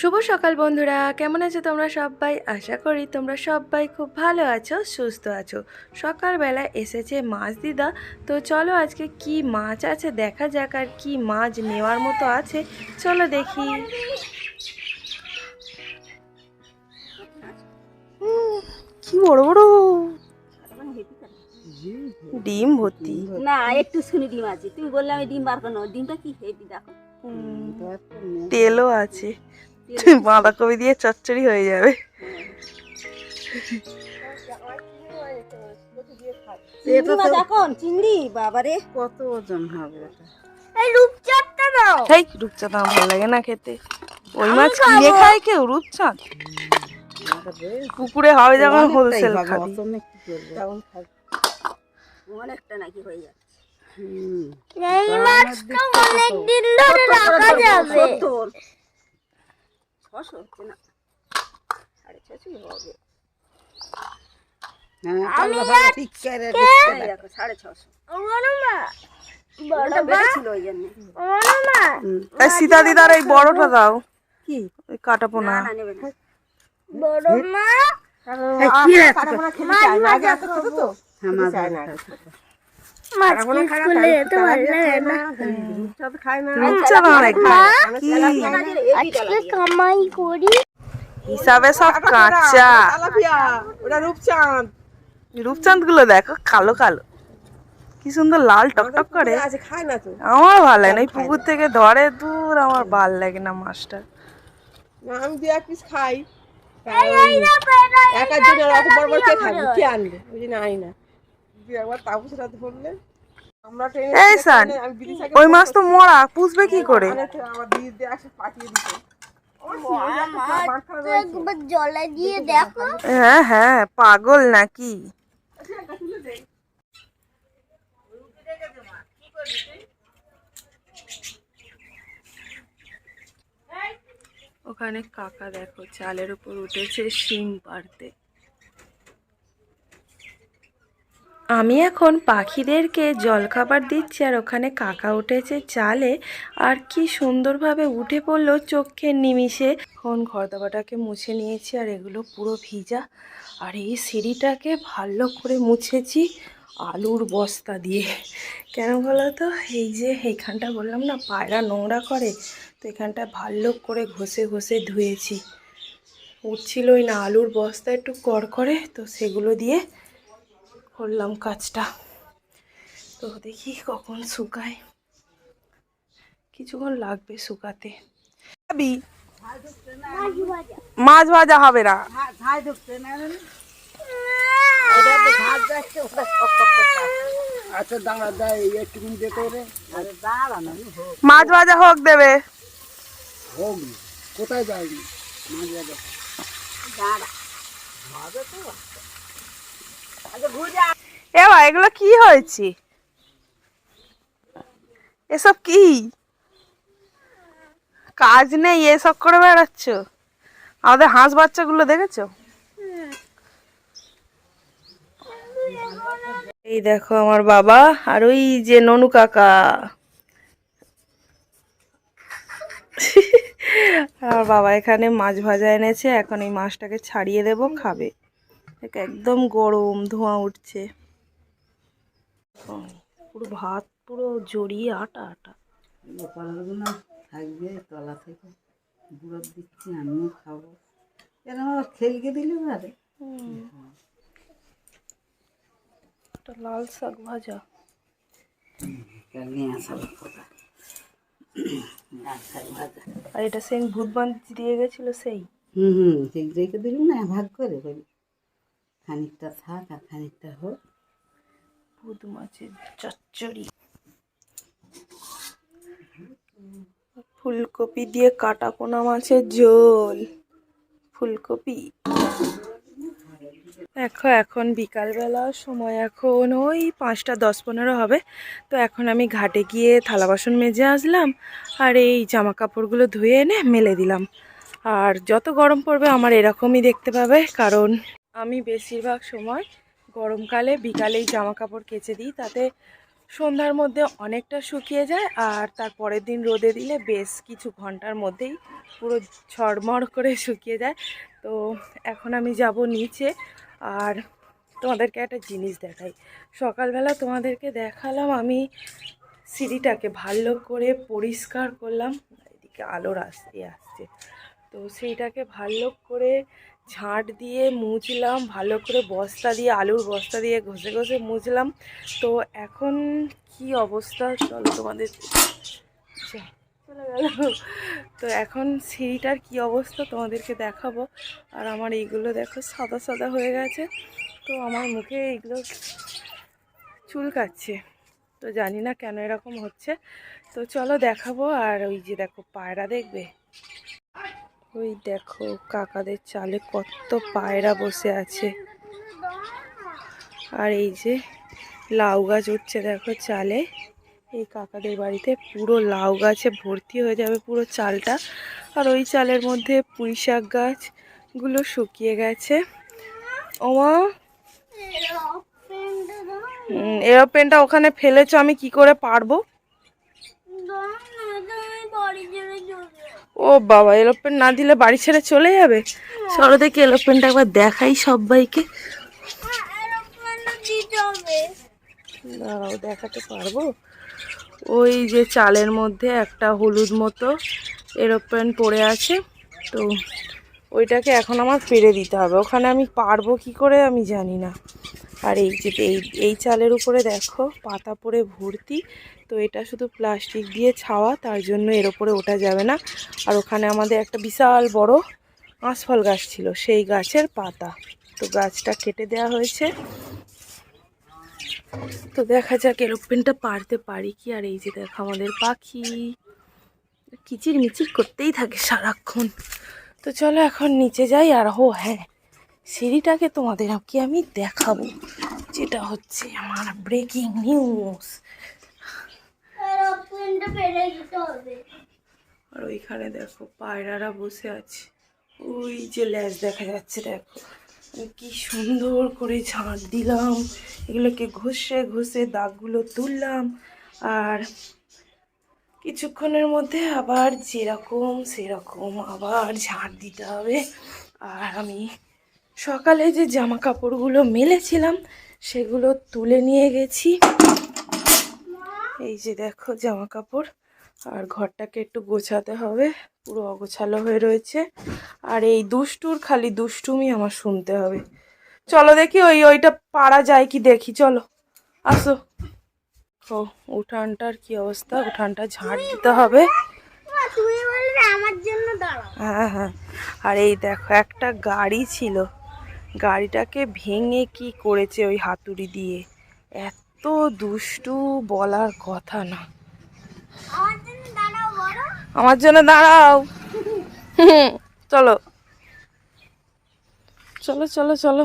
শুভ সকাল বন্ধুরা কেমন আছো তোমরা সবাই? আশা করি তোমরা সবাই খুব ভালো আছো সুস্থ আছো। সকালবেলা এসেছে মাছ দিদা তো চলো আজকে কি মাছ আছে দেখা যাক আর কি মাছ নেওয়ার মতো আছে। চলো দেখি। কি বড় বড়? ডিম ভর্তি। না একটু শুনি ডিম আছে। তুমি বললে আমি ডিম বার করো ডিমটা কি? হেভি দেখো। তেলও আছে। বাঁধাকপি দিয়ে চচ্চড়ি হয়ে যাবে। এখন চিংড়ি বাবারে। কত ওজন হবে এটা? সেই রূপচাঁদ আমার ভালো লাগে না খেতে। ওই মাছ কিনে খায় কেউ রূপচাঁদ? পুকুরে হবে যখন হোলসেল খাবি। অনেকটা নাকি হয়ে যাচ্ছে। ছশো হচ্ছে না সাড়ে ছশোই হবে সাড়ে ছশো সীতা দিদার এই বড়টা দাও কি ওই কাটা পোনা না নেবে না এই কি রে? আগে এত তো হ্যাঁ, মাছ। রূপচাঁদ অনেক কি কামাই করি। হিসাবে সব কাঁচা। রূপচাঁদ। গুলো দেখো কালো কালো। কি সুন্দর লাল টকটক করে। আমার ভালো লাগে না এই পুকুর থেকে ধরে দূর আমার ভালো লাগে না মাছটা। আমি দু এক পিস খাই। একার জন্য বড় বড় কে খাবে কে আনবে। আনি না। দু একবার তাপস রাতে বললে আমরা ট্রেনে এই সান ওই মাছ তো মরা পুষবে কি করে? আমার দিদি দিয়ে একসাথে পাঠিয়ে দিত। জলে দিয়ে দেখো। হ্যাঁ হ্যাঁ পাগল নাকি? ওখানে কাকা দেখো চালের উপর উঠেছে শিম পাড়তে। আমি এখন পাখিদেরকে জলখাবার দিচ্ছি আর ওখানে কাকা উঠেছে চালে আর কি সুন্দরভাবে উঠে পড়ল চোখের নিমিষে। এখন ঘরদাবাটাকে মুছে নিয়েছি আর এগুলো পুরো ভিজা। আর এই সিঁড়িটাকে ভালো করে মুছেছি আলুর বস্তা দিয়ে। কেন বলো তো এই যে এইখানটা বললাম না, পায়রা নোংরা করে, তো এখানটা ভালো করে ঘষে ঘষে ধুয়েছি। উঠছিলই না, আলুর বস্তা একটু কর করে, তো সেগুলো দিয়ে করলাম কাজটা। তো দেখি কখন শুকায়। কিছুক্ষণ লাগবে শুকাতে? মাছ ভাজা হবে না। তো। আচ্ছা দাঁড়া তো দাঁড়া মাছ ভাজা হোক দেবে। কোথায় যায়নি মাছ বাজার এবার এগুলো কি হয়েছে? এসব কি? কাজ নেই, এসব করে বেড়াচ্ছ? আমাদের হাঁস বাচ্চাগুলো দেখেছ? এই দেখো আমার বাবা আর ওই যে ননু কাকা। আর বাবা এখানে মাছ ভাজা এনেছে, এখন এই মাছটাকে ছাড়িয়ে দেব, খাবে। একদম গরম ধোঁয়া উঠছে। পুরো ভাত পুরো জড়িয়ে আটা আটা। গোপালগুলো থাকবে তলা থেকে। গুঁড়ো দিচ্ছি আমিও খাব। এরকম আবার খেলকে দিলে একটা লাল শাক ভাজা। আর এটা সেই ভূত বান্ধি দিয়ে গেছিল সেই। হুম হুম ঠিক রেখে দিলুম না ভাগ করে করি। খানিকটা থাক আর খানিকটা হোক। ভূত মাছের চচ্চড়ি। ফুলকপি দিয়ে কাটা পোনা মাছের ঝোল। ফুলকপি। দেখো, এখন বিকালবেলা, সময় এখন ওই পাঁচটা, দশ পনেরো হবে। তো এখন আমি ঘাটে গিয়ে থালা বাসন মেজে আসলাম আর এই জামা কাপড়গুলো ধুয়ে এনে মেলে দিলাম। আর যত গরম পড়বে, আমার এরকমই দেখতে পাবে, কারণ আমি বেশিরভাগ সময় গরমকালে বিকালেই জামা কাপড় কেচে দিই, তাতে সন্ধ্যার মধ্যে অনেকটা শুকিয়ে যায় আর তার পরের দিন রোদে দিলে বেশ কিছু ঘণ্টার মধ্যেই পুরো ঝড়মড় করে শুকিয়ে যায়। তো এখন আমি যাব নিচে আর তোমাদেরকে একটা জিনিস দেখাই। সকালবেলা তোমাদেরকে দেখালাম আমি সিঁড়িটাকে ভালো করে পরিষ্কার করলাম। এদিকে আলোর আসতে আসছে। তো সেইটাকে ভালো করে ঝাঁট দিয়ে মুছলাম, ভালো করে বস্তা দিয়ে, আলুর বস্তা দিয়ে ঘষে ঘষে মুছলাম। তো এখন কি অবস্থা? চলো তোমাদের চলে গেল। তো এখন সিঁড়িটার কি অবস্থা তোমাদেরকে দেখাবো। আর আমার এইগুলো দেখো, সাদা সাদা হয়ে গেছে। তো আমার মুখে এইগুলো চুলকাচ্ছে। তো জানি না কেন এরকম হচ্ছে। তো চলো দেখাবো। আর ওই যে দেখো, পায়রা দেখবে? ওই দেখো, কাকাদের চালে কত পায়রা বসে আছে। আর এই যে লাউ গাছ উঠছে দেখো চালে। এই কাকাদের বাড়িতে পুরো লাউ গাছে ভর্তি হয়ে যাবে পুরো চালটা। আর ওই চালের মধ্যে পুঁই শাক গাছগুলো শুকিয়ে গেছে। ওমা এরোপ্লেনটা ওখানে ফেলেছো, আমি কি করে পারব? ও বাবা এরোপ্লেন না দিলে বাড়ি ছেড়ে চলে যাবে? দেখি এরোপ্লেনটা একবার দেখাই সবাইকে? দাঁড়াও দেখাতে পারব? ওই যে চালের মধ্যে একটা হলুদ মতো এরোপ্লেন পড়ে আছে তো ওইটাকে এখন আমার ফিরে দিতে হবে। ওখানে আমি পারব কি করে আমি জানি না। আর এই যে এই এই চালের উপরে দেখো পাতা পড়ে ভর্তি, তো এটা শুধু প্লাস্টিক দিয়ে ছাওয়া, তার জন্য এর ওপরে ওঠা যাবে না। আর ওখানে আমাদের একটা বিশাল বড় আঁশফল গাছ ছিল, সেই গাছের পাতা। তো গাছটা কেটে দেওয়া হয়েছে। তো দেখা যাক, এরোপ্লেনটা পারতে পারি কি। আর এই যে দেখো আমাদের পাখি। কিচির মিচির করতেই থাকে সারাক্ষণ। তো চলো এখন নিচে যাই, আর হো হ্যাঁ সিঁড়িটাকে তোমাদের কি আমি দেখাবো? যেটা হচ্ছে আমার ব্রেকিং নিউজ আর ওইখানে দেখো পায়রারা বসে আছে। ওই যে ল্যাজ দেখা যাচ্ছে দেখো। কি সুন্দর করে ঝাঁট দিলাম। এগুলোকে ঘষে ঘষে দাগগুলো তুললাম। আর কিছুক্ষণের মধ্যে আবার যেরকম সেরকম আবার ঝাঁট দিতে হবে। আর আমি সকালে যে জামা কাপড়গুলো মেলেছিলাম সেগুলো তুলে নিয়ে গেছি। এই যে দেখো জামা কাপড় আর ঘরটাকে একটু গোছাতে হবে পুরো অগোছালো হয়ে রয়েছে। আর এই দুষ্টুর খালি দুষ্টুমি আমার শুনতে হবে। চলো দেখি ওই ওইটা পারা যায় কি দেখি চলো। আসো। ও উঠানটার কি অবস্থা? উঠানটা ঝাড় দিতে হবে। আমার জন্য হ্যাঁ হ্যাঁ। আর এই দেখো একটা গাড়ি ছিল। গাড়িটাকে ভেঙে কি করেছে ওই হাতুড়ি দিয়ে? এত দুষ্টু বলার কথা না। আমার জন্য দাঁড়াও। চলো। চলো চলো চলো।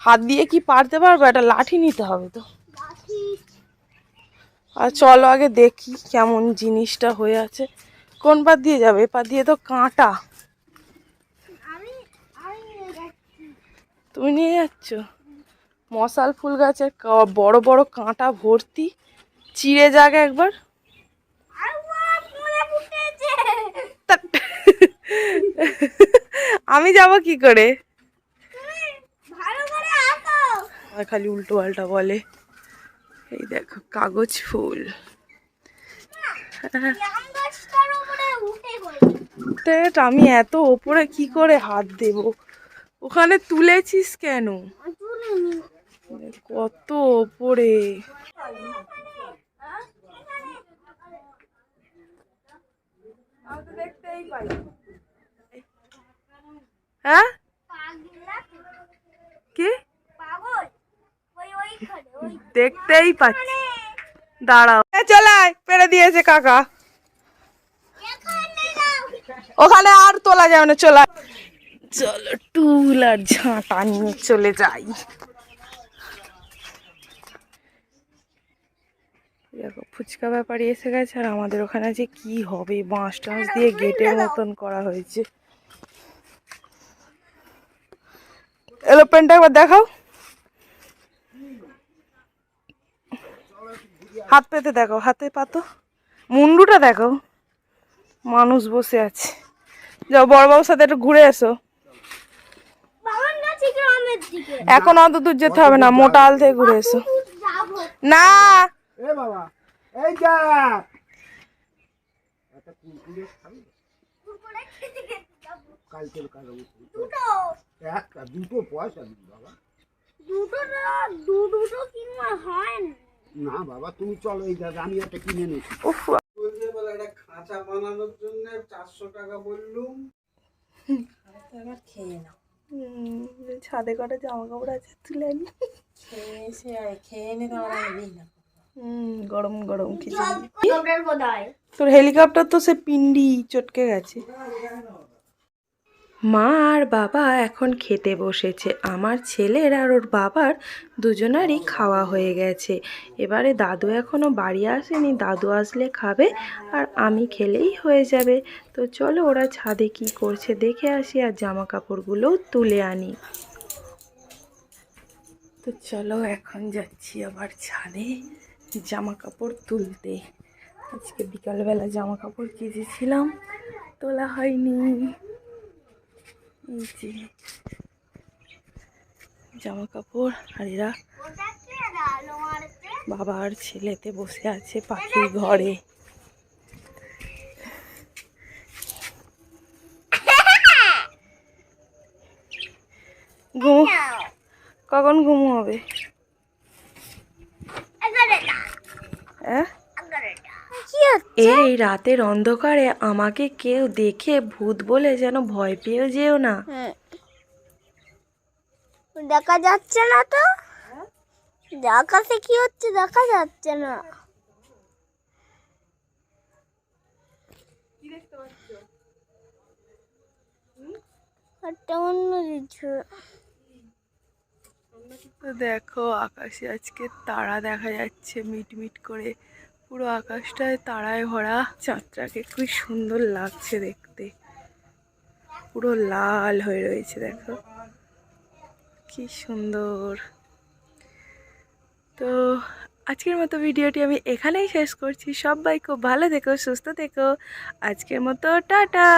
হাত দিয়ে কি পারতে পারব? একটা লাঠি নিতে হবে তো। আর চলো আগে দেখি কেমন জিনিসটা হয়ে আছে। কোন পা দিয়ে যাবে? এ পা দিয়ে তো কাঁটা আমি আমি নিয়ে যাচ্ছি তুমি নিয়ে যাচ্ছ? মশাল ফুল গাছের বড় বড় কাঁটা ভর্তি চিড়ে যাক একবার। আমি যাব কি করে? খালি উল্টো পাল্টা বলে। এই দেখো কাগজ ফুল। আমি এত ওপরে কি করে হাত দেব? ওখানে তুলেছিস কেন? কত ওপরে। হ্যাঁ? দেখতেই পাচ্ছি। দাঁড়াও। এ, চলে আয় পেরে দিয়েছে কাকা। ওখানে আর তোলা যাবে না চলে আয়। চলো টুল আর ঝাঁটা নিয়ে চলে যাই। দেখো, ফুচকা ব্যাপারী এসে গেছে আর আমাদের ওখানে যে কি হবে, বাঁশ টাঁশ দিয়ে গেটের মতন করা হয়েছে। এলোপ্লেনটা একবার দেখাও। হাত পেতে দেখো হাতে পাতো। মুন্ডুটা দেখো মানুষ বসে আছে। যাও, বড়বাবুর সাথে একটু ঘুরে এসো। এখন অত দূর যেতে হবে না মোটা আল থেকে ঘুরে এসো। না! এ বাবা এই যা। একটা কুরকুরে খাবি? কালকে দুটো। পয়সা দিবি না বাবা তুমি চলো এই দাদা আমি একটা কিনে একটা খাঁচা বানানোর জন্য চারশো টাকা বললুম। হুম, ছাদে কটা জামা কাপড় আছে তুলে আনি। হুম গরম গরম খিচুড়ি তোর হেলিকপ্টার তো সে পিন্ডি চটকে গেছে। মা আর বাবা এখন খেতে বসেছে। আমার ছেলের আর ওর বাবার দুজনারই খাওয়া হয়ে গেছে। এবারে দাদু এখনও বাড়ি আসেনি। দাদু আসলে খাবে আর আমি খেলেই হয়ে যাবে। তো চলো ওরা ছাদে কি করছে দেখে আসি আর জামা কাপড়গুলোও তুলে আনি। তো চলো এখন যাচ্ছি আবার ছাদে জামা কাপড় তুলতে। আজকে বিকালবেলা জামা কাপড় কেচেছিলাম, তোলা হয়নি। যে জামা কাপড় আর এরা বাবা ছেলেতে বসে আছে পাখির ঘরে। ঘুম, কখন ঘুম হবে হ্যাঁ এই রাতের অন্ধকারে আমাকে কেউ দেখে ভূত বলে যেন ভয় পেয়েও যেও না। দেখা যাচ্ছে না তো? আকাশে কি হচ্ছে? দেখা যাচ্ছে না। অন্য কিছু। তো দেখো আকাশে আজকে তারা দেখা যাচ্ছে মিট মিট করে। পুরো আকাশটায় তারায় ভরা চাঁদটাকে খুবই সুন্দর লাগছে দেখতে। পুরো লাল হয়ে রয়েছে, দেখো। কি সুন্দর। তো আজকের মতো ভিডিওটি আমি এখানেই শেষ করছি। সবাই খুব ভালো থেকো, সুস্থ থেকো। আজকের মতো টাটা!